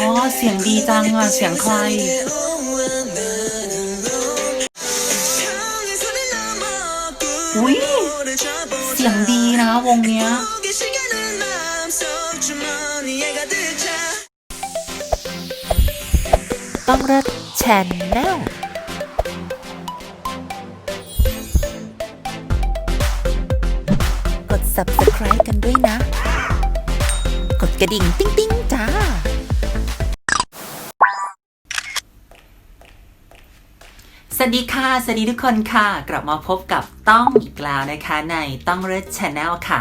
อ๋อเสียงดีจังอะ เสียงใคร อุ้ยเสียงดีนะวงเนี้ยต้องเลิศแชนแนลกด subscribe กันด้วยนะ กดกระดิ่งติ๊งติ๊งจ้า สวัสดีค่ะ สวัสดีทุกคนค่ะ กลับมาพบกับต้องอีกแล้วนะคะในต้องเรดช n แนลค่ะ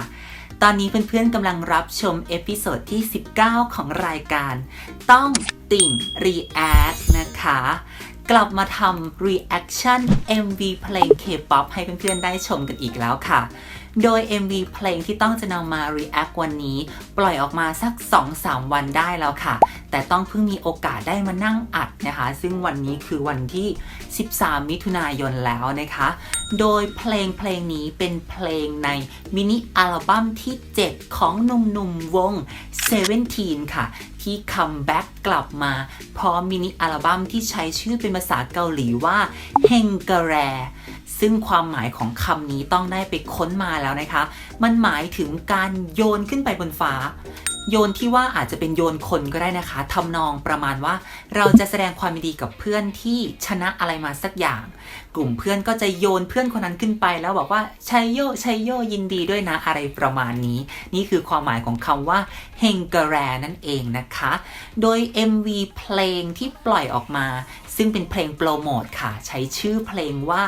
ตอนนี้เพื่อนๆกำลังรับชมเอพิโซดที่ 19 ของรายการ ต้องติ่ง React นะคะกลับมาทำ Reaction MV เพลง K-POP ให้เพื่อนๆ ได้ชมกันอีกแล้วค่ะ โดย MV เพลงที่ต้องจะนำมา React วันนี้ ปล่อยออกมาสัก 2-3 วันได้แล้วค่ะ แต่ต้องเพิ่งมีโอกาสได้มานั่งอัดนะคะ ซึ่งวันนี้คือวันที่ 13 มิถุนายนแล้วนะคะ โดยเพลงเพลงนี้เป็นเพลงในมินิอัลบั้มที่ 7 ของหนุ่มๆวง Seventeen ค่ะ ที่คัมแบ็กกลับมา พร้อมมินิอัลบั้มที่ใช้ชื่อเป็นภาษาเกาหลีว่าเฮงกะแร ซึ่งความหมายของคำนี้ต้องได้ไปค้นมาแล้วนะคะ มันหมายถึงการโยนขึ้นไปบนฟ้า โยนที่ว่าอาจจะเป็นโยนคนก็ได้นะคะทำนองประมาณว่า เราจะแสดงความดีกับเพื่อนที่ชนะอะไรมาสักอย่าง กลุ่มเพื่อนก็จะโยนเพื่อนคนนั้นขึ้นไปแล้วบอกว่าชัยโยชัยโยยินดีด้วยนะอะไรประมาณนี้ นี่คือความหมายของคำว่าเฮงกระแรนั่นเองนะคะ โดย MV เพลงที่ปล่อยออกมา ซึ่งเป็นเพลงโปรโมทค่ะ ใช้ชื่อเพลงว่า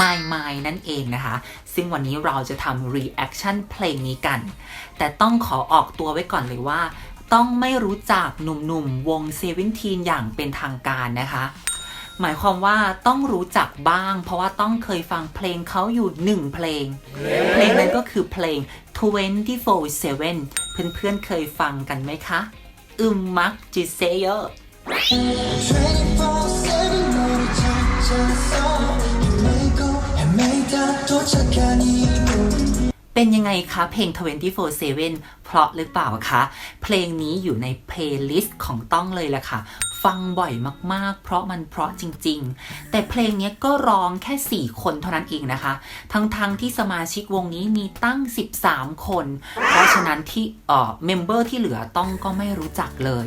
My My นั่นเองนะคะ ซึ่งวันนี้เราจะทำ reaction เพลงนี้กัน แต่ต้องขอออกตัวไว้ก่อนเลยว่า ต้องไม่รู้จักหนุ่มๆ วงเซเว่นทีนอย่างเป็นทางการนะคะหมายความว่าต้องรู้จักบ้าง เพราะว่าต้องเคยฟังเพลงเขาอยู่หนึ่งเพลง เพลงนั้นก็คือเพลง 24/7 เพื่อนๆเคยฟังกันไหมคะ อึมมักจิเซเยอ24/7 เป็นยังไงคะ เพลง 24/7 เพราะหรือเปล่าคะ เพลงนี้อยู่ในเพลย์ลิสต์ของต้องเลยแหละค่ะ ฟังบ่อยมากๆ เพราะมันเพราะจริง ๆ แต่เพลงนี้ก็ร้องแค่ 4 คนเท่านั้นเองนะคะ ทั้งๆทที่สมาชิกวงนี้มีตั้ง 13 คน เพราะฉะนั้นที่เอ่อเมมเบอร์ที่เหลือต้องก็ไม่รู้จักเลย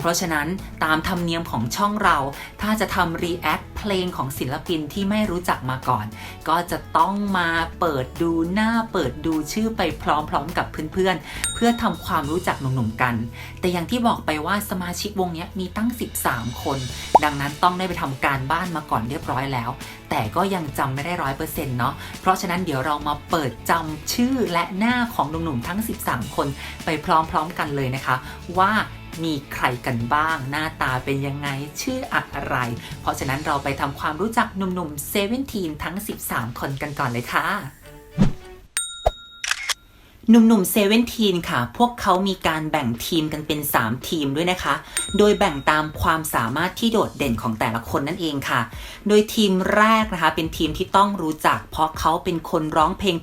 เพราะฉะนั้นตามธรรมเนียมของช่องเรา ถ้าจะทำรีแอคเพลงของศิลปินที่ไม่รู้จักมาก่อน ก็จะต้องมาเปิดดูหน้าเปิดดูชื่อไปพร้อมๆกับเพื่อนๆ เพื่อทำความรู้จักหนุ่มๆกัน แต่อย่างที่บอกไปว่าสมาชิกวงนี้มีตั้ง13 คน ดังนั้นต้องได้ไปทำการบ้านมาก่อนเรียบร้อยแล้ว แต่ก็ยังจำไม่ได้ร้อยเปอร์เซ็นต์เนาะเพราะฉะนั้นเดี๋ยวเรามาเปิดจำชื่อและหน้าของหนุ่มๆทั้ง 13 คน ไปพร้อมๆกันเลยนะคะ ว่ามีใครกันบ้าง หน้าตาเป็นยังไงชื่ออะไร เพราะฉะนั้นเราไปทำความรู้จักหนุ่มๆเซเว่นทีนทั้ง 13 คนกันก่อนเลยค่ะ หนุ่มๆเซเว่นทีนค่ะ พวกเขามีการแบ่งทีมกันเป็น 3 ทีมด้วยนะคะ โดยแบ่งตามความสามารถที่โดดเด่นของแต่ละคนนั่นเองค่ะ โดยทีมแรกนะคะ เป็นทีมที่ต้องรู้จัก เพราะเขาเป็นคนร้องเพลง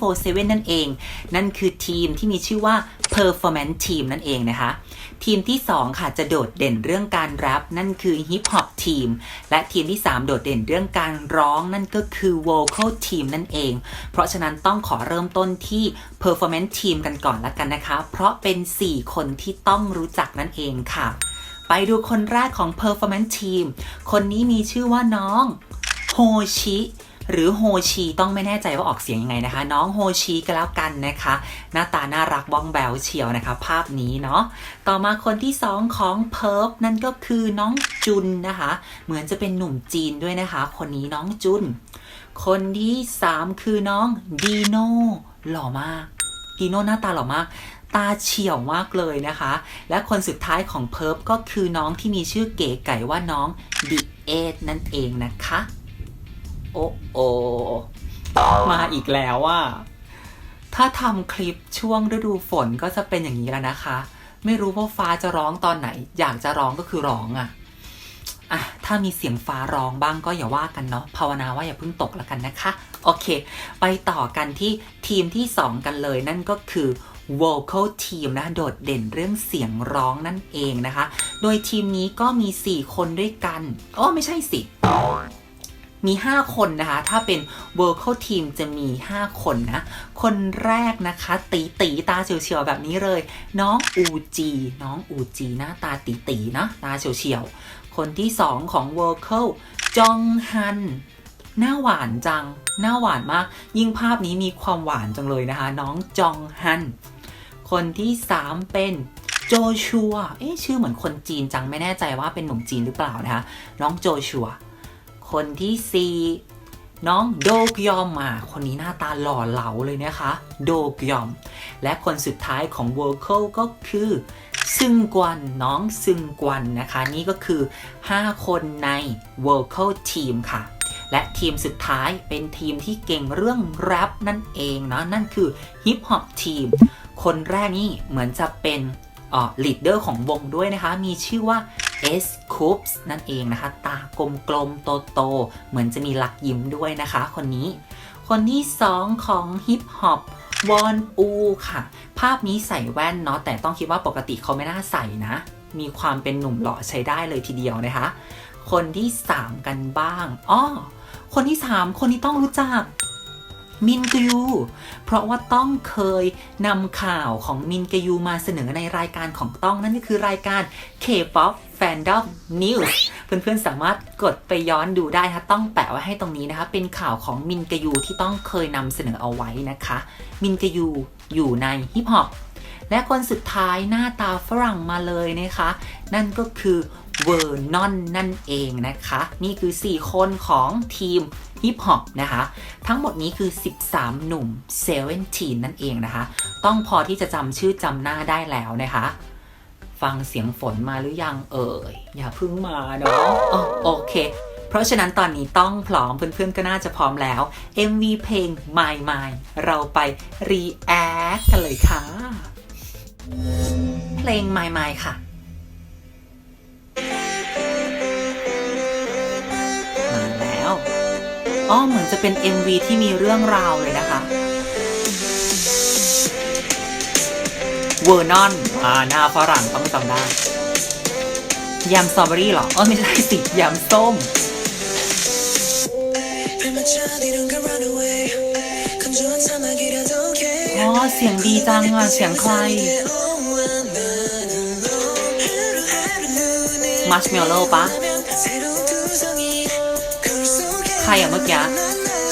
24/7 นั่นเอง นั่นคือทีมที่มีชื่อว่า Performance Team นั่นเองนะคะ ทีมที่ 2 ค่ะจะโดดเด่นเรื่องการแรปนั่นคือ Hip Hop Team และทีมที่ 3 โดดเด่นเรื่องการร้องนั่นก็คือ Vocal Team นั่นเอง เพราะฉะนั้นต้องขอเริ่มต้นที่ Performance Team กันก่อนละกันนะคะ เพราะเป็น 4 คนที่ต้องรู้จักนั่นเองค่ะ ไปดูคนแรกของ Performance Team คนนี้มีชื่อว่าน้องโฮชิหรือโฮชีต้องไม่แน่ใจว่าออกเสียงยังไงนะคะ น้องโฮชีก็แล้วกันนะคะ หน้าตาน่ารักบ้องแบวเชียวนะคะ ภาพนี้เนาะต่อมาคนที่ 2 ของเพิร์ฟนั่นก็คือน้องจุนนะคะ เหมือนจะเป็นหนุ่มจีนด้วยนะคะ คนนี้น้องจุน คนที่ 3 คือน้องดีโน่หล่อมาก ดีโน่หน้าตาหล่อมาก ตาเฉียวมากเลยนะคะ และคนสุดท้ายของเพิร์ฟก็คือน้องที่มีชื่อเก๋ไก่ว่าน้องดิเอทนั่นเองนะคะ โอ้โอมาอีกแล้วว่า ถ้าทำคลิปช่วงฤดูฝนก็จะเป็นอย่างนี้แล้วนะคะ ไม่รู้ว่าฟ้าจะร้องตอนไหน อยากจะร้องก็คือร้องอะอะ ถ้ามีเสียงฟ้าร้องบ้างก็อย่าว่ากันเนาะภาวนาว่าอย่าเพิ่งตกแล้วกันนะคะ โอเค ไปต่อกันที่ทีมที่ 2 กันเลยนั่นก็คือ vocal team นะ โดดเด่นเรื่องเสียงร้องนั่นเองนะคะ โดยทีมนี้ก็มี 4 คนด้วยกันอ๋อไม่ใช่สิ มี 5 คนนะคะ ถ้าเป็น vocal team จะมี 5 คนนะ คนแรกนะคะ ตีตีตาเฉียวๆ แบบนี้เลย น้องอูจีน้องอูจีหน้าตาตีตีนะตาเฉียวๆ คนที่ 2 ของ vocal จองฮัน หน้าหวานจัง หน้าหวานมาก ยิ่งภาพนี้มีความหวานจังเลยนะคะ น้องจองฮัน คนที่ 3 เป็นโจชัว เอ๊ะชื่อเหมือนคนจีนจังไม่แน่ใจว่าเป็นหนุ่มจีนหรือเปล่านะคะ น้องโจชัว คนที่4น้องโดกยอมมา คนนี้หน้าตาหล่อเหลาเลยนะคะ โดกยอม และคนสุดท้ายของ Vocal ก็คือซึงกวนน้องซึงกวนนะคะ นี่ก็คือ 5 คนใน Vocal Team ค่ะ และทีมสุดท้ายเป็นทีมที่เก่งเรื่องแรปนั่นเองเนาะนั่นคือ Hip Hop Team คนแรกนี่เหมือนจะเป็นออลีดเดอร์ของวงด้วยนะคะ มีชื่อว่า S Coops นั่นเองนะคะ ตากลมๆโตๆเหมือนจะมีหลักยิ้มด้วยนะคะ คนนี้ คนที่ 2 ของ Hip Hop วอนอูค่ะ ภาพนี้ใส่แว่นเนาะแต่ต้องคิดว่าปกติเขาไม่น่าใส่นะ มีความเป็นหนุ่มหล่อใช้ได้เลยทีเดียวนะคะ คนที่ 3 กันบ้างอ้อคนที่ 3 คนที่ต้องรู้จักมินกยู เพราะว่าต้องเคยนำข่าวของมินกยูมาเสนอในรายการของต้องนั่นก็คือรายการ K-pop Fandom News เพื่อนๆสามารถกดไปย้อนดูได้นะคะต้องแปะไว้ให้ตรงนี้นะคะ เป็นข่าวของมินกยูที่ต้องเคยนำเสนอเอาไว้นะคะ มินกยูอยู่ในฮิปฮอปและคนสุดท้ายหน้าตาฝรั่งมาเลยนะคะ นั่นก็คือ เวอร์นอนนั่นเองนะคะ นี่คือ 4 คนของทีมฮิปฮอปนะคะ ทั้งหมดนี้คือ 13 หนุ่ม17นั่นเองนะคะ ต้องพอที่จะจำชื่อจำหน้าได้แล้วนะคะ ฟังเสียงฝนมาหรือยังเอ่ย อย่าเพึ่งมาเนาะอ๋อโอเคเพราะฉะนั้นตอนนี้ต้องพร้อมเพื่อนๆก็น่าจะพร้อมแล้ว MV เพลง My My เราไป react กันเลยค่ะ เพลง My My ค่ะ อ๋อเหมือนจะเป็น MV ที่มีเรื่องราวเลยนะคะเวอร์นอนอ่าหน้าฝรั่งต้องจำได้ยำสตรอเบอรี่เหรอเออไม่ใช่สิยำส้มอ๋อเสียงดีจังอะเสียงใครมัชเมลโล่ปะ ใครอะเมื่อกี้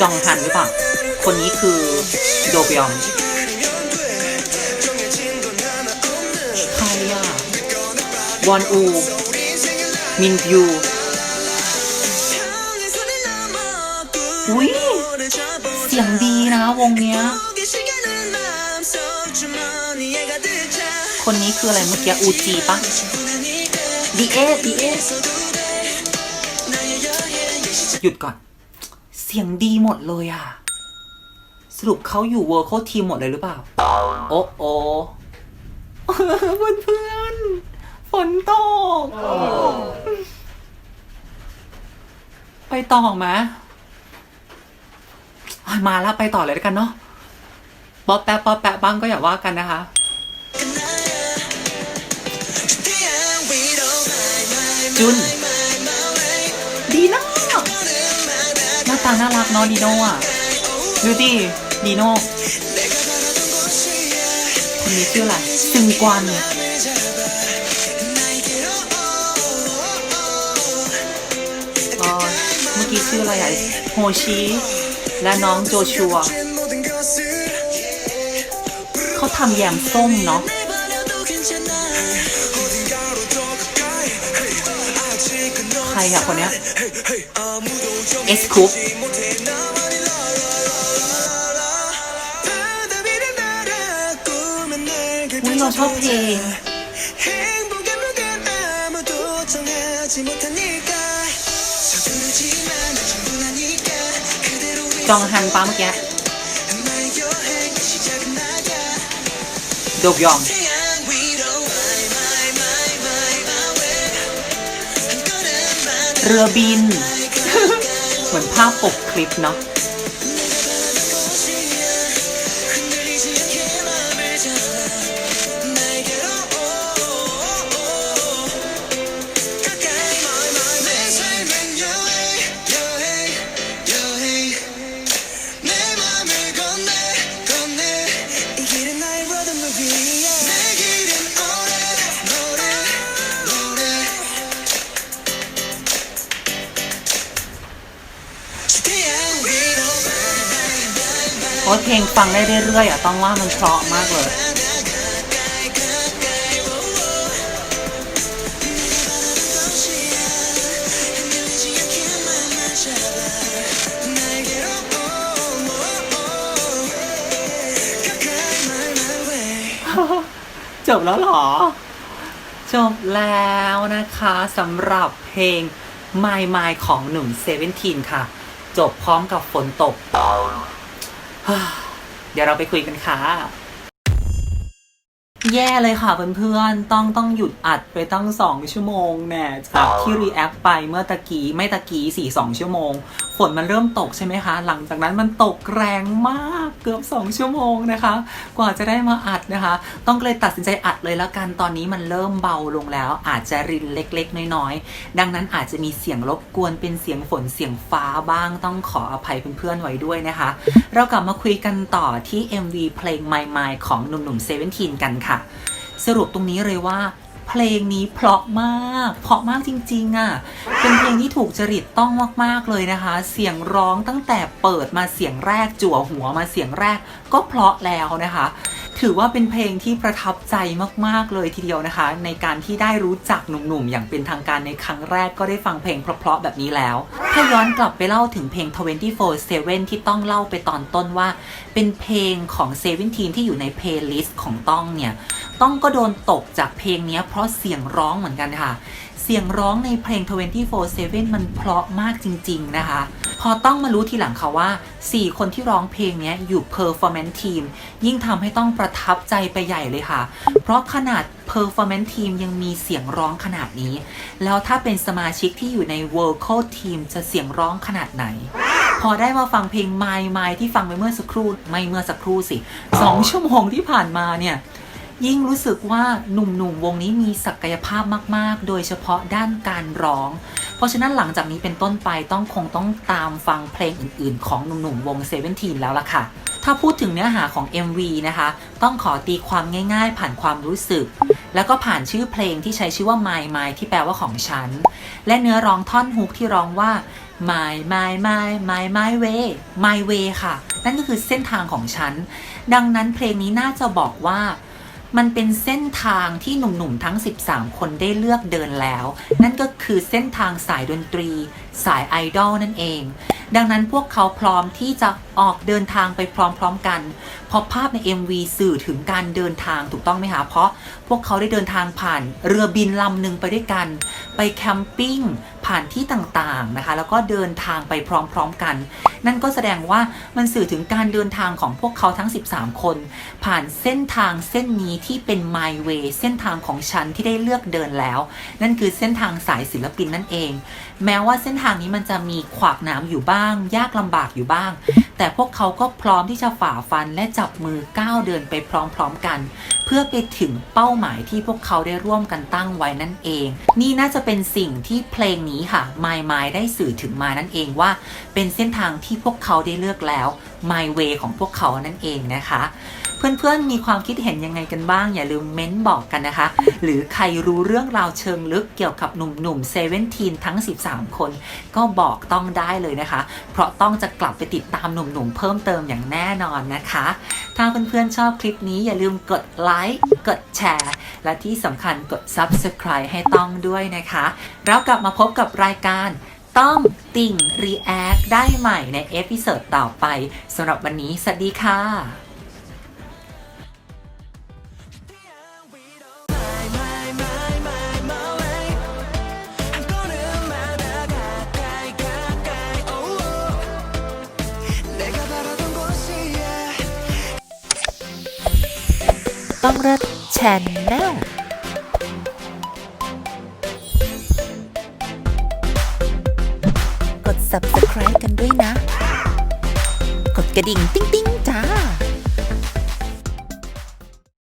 จองฮันหรือเปล่า คนนี้คือโดบยองใครอะวอนอู มินยูอุ้ยเสียงดีนะวงเนี้ย คนนี้คืออะไรเมื่อกี้อูจีปะดีเอดีเอหยุดก่อน สียงดีหมดเลยอะสรุปเขาอยู่เวอร์โคทีมหมดเลยหรือเปล่า โอ้โอเพื่อนเพื่อนๆฝนตก ไปต่อไหมอะมาแล้วไปต่อเลยแล้วกันเนาะป๊อปแปะป๊อปแปะบ้างก็อย่าว่ากันนะคะจุน ตาน่ารักเนาะดีโน่อะดูดิดีโน่คนนี้ชื่ออะไรซึงกวนเมื่อกี้ชื่ออะไรอะโฮชิและน้องโจชัว เขาทำแยมส้มเนาะใครอะคนเนี้ย เอสคุปอุ้ยเราชอบเพลงจองฮันป้าเมื่อกี้โดกยองเรือบิน เหมือนภาพปกคลิปเนาะ อ้ยเพลงฟังได้เรื่อยๆอะต้องว่ามันเพราะมากเลยจบแล้วเหรอ จบแล้วนะคะสำหรับเพลง My My ของหนุ่มเซเว่นทีนค่ะ จบพร้อมกับฝนตก เดี๋ยวเราไปคุยกันค่ะ แย่เลยค่ะเพื่อนๆ ต้องต้องหยุดอัดไปตั้งสองชั่วโมงแน่จากที่รีแอคไปเมื่อตะกี้ไม่ตะกี้สี่สองชั่วโมงฝนมันเริ่มตกใช่ไหมคะ หลังจากนั้นมันตกแรงมากเกือบ 2 ชั่วโมงนะคะ กว่าจะได้มาอัดนะคะ ต้องเลยตัดสินใจอัดเลยแล้วกันตอนนี้มันเริ่มเบาลงแล้ว อาจจะรินเล็กๆ น้อยๆ ดังนั้นอาจจะมีเสียงรบกวนเป็นเสียงฝนเสียงฟ้าบ้างต้องขออภัยเพื่อนๆไว้ด้วยนะคะ เรากลับมาคุยกันต่อที่ MV เพลง My My ของหนุ่มๆเซเว่นทีนกันค่ะ สรุปตรงนี้เลยว่า เพลงนี้เพราะมาก เพราะมากจริงๆอะ เป็นเพลงที่ถูกจริตต้องมากๆเลยนะคะ เสียงร้องตั้งแต่เปิดมาเสียงแรกจั่วหัวมาเสียงแรก ก็เพราะแล้วนะคะ ถือว่าเป็นเพลงที่ประทับใจมากๆเลยทีเดียวนะคะ ในการที่ได้รู้จักหนุ่มๆอย่างเป็นทางการในครั้งแรกก็ได้ฟังเพลงเพราะๆแบบนี้แล้ว ถ้าย้อนกลับไปเล่าถึงเพลง 24/7 ที่ต้องเล่าไปตอนต้นว่า เป็นเพลงของเซเว่นทีนที่อยู่ในเพลย์ลิสต์ของต้องเนี่ย ต้องก็โดนตกจากเพลงนี้เพราะเสียงร้องเหมือนกันค่ะ เสียงร้องในเพลง 24/7 มันเพราะมากจริง ๆ นะคะ พอต้องมารู้ทีหลังค่ะว่า 4 คนที่ร้องเพลงนี้อยู่ performance team ยิ่งทำให้ต้องประทับใจไปใหญ่เลยค่ะ เพราะขนาด performance team ยังมีเสียงร้องขนาดนี้ แล้วถ้าเป็นสมาชิกที่อยู่ใน vocal team จะเสียงร้องขนาดไหนพอได้มาฟังเพลง My My ที่ฟังไปเมื่อสักครู่ ไม่เมื่อสักครู่สิสองชั่วโมงที่ผ่านมาเนี่ย ยิ่งรู้สึกว่าหนุ่มๆวงนี้มีศักยภาพมาก ๆ โดยเฉพาะด้านการร้อง เพราะฉะนั้นหลังจากนี้เป็นต้นไปต้องคงต้องตามฟังเพลงอื่น ๆ ของหนุ่มๆวงเซเว่นทีแล้วล่ะค่ะถ้าพูดถึงเนื้อหาของ MV นะคะ ต้องขอตีความง่ายๆ ผ่านความรู้สึก แล้วก็ผ่านชื่อเพลงที่ใช้ชื่อว่า My My ที่แปลว่าของฉัน และเนื้อร้องท่อนฮุกที่ร้องว่า My My My My My Way My Way ค่ะ นั่นก็คือเส้นทางของฉัน ดังนั้นเพลงนี้น่าจะบอกว่า มันเป็นเส้นทางที่หนุ่มๆทั้ง 13 คนได้เลือกเดินแล้ว นั่นก็คือเส้นทางสายดนตรี สายไอดอลนั่นเอง ดังนั้นพวกเขาพร้อมที่จะออกเดินทางไปพร้อมๆกัน เพราะภาพใน MV สื่อถึงการเดินทางถูกต้องไหมคะ เพราะพวกเขาได้เดินทางผ่านเรือบินลำหนึ่งไปด้วยกัน ไปแคมปิ้งผ่านที่ต่างๆนะคะ แล้วก็เดินทางไปพร้อมๆกัน นั่นก็แสดงว่ามันสื่อถึงการเดินทางของพวกเขาทั้ง 13 คน ผ่านเส้นทางเส้นนี้ที่เป็น My Way เส้นทางของฉันที่ได้เลือกเดินแล้ว นั่นคือเส้นทางสายศิลปินนั่นเอง แม้ว่าเส้นทางนี้มันจะมีขวากนามอยู่บ้างยากลำบากอยู่บ้าง แต่พวกเขาก็พร้อมที่จะฝ่าฟันและจับมือก้าวเดินไปพร้อมๆกัน เพื่อไปถึงเป้าหมายที่พวกเขาได้ร่วมกันตั้งไว้นั่นเอง นี่น่าจะเป็นสิ่งที่เพลงนี้ค่ะ My My ได้สื่อถึงมานั่นเองว่า เป็นเส้นทางที่พวกเขาได้เลือกแล้ว My Way ของพวกเขานั่นเองนะคะ เพื่อนๆ มีความคิดเห็นยังไงกันบ้าง อย่าลืมเม้นบอกกันนะคะ หรือใครรู้เรื่องราวเชิงลึกเกี่ยวกับหนุ่มๆเซเว่นทีนทั้ง 13 คน ก็บอกต้องได้เลยนะคะ เพราะต้องจะกลับไปติดตามหนุ่มๆ เพิ่มเติมอย่างแน่นอนนะคะ ถ้าเพื่อนๆ ชอบคลิปนี้อย่าลืมกดไลค์กดแชร์และที่สำคัญกด Subscribe ให้ต้องด้วยนะคะแล้วกลับมาพบกับรายการต้องติ่ง React ได้ใหม่ในเอพิโซดต่อไปสำหรับวันนี้ สวัสดีค่ะ ต้องเลิศแชนแนลกด subscribe กันด้วยนะ กดกระดิ่ง ติ๊งติ๊ง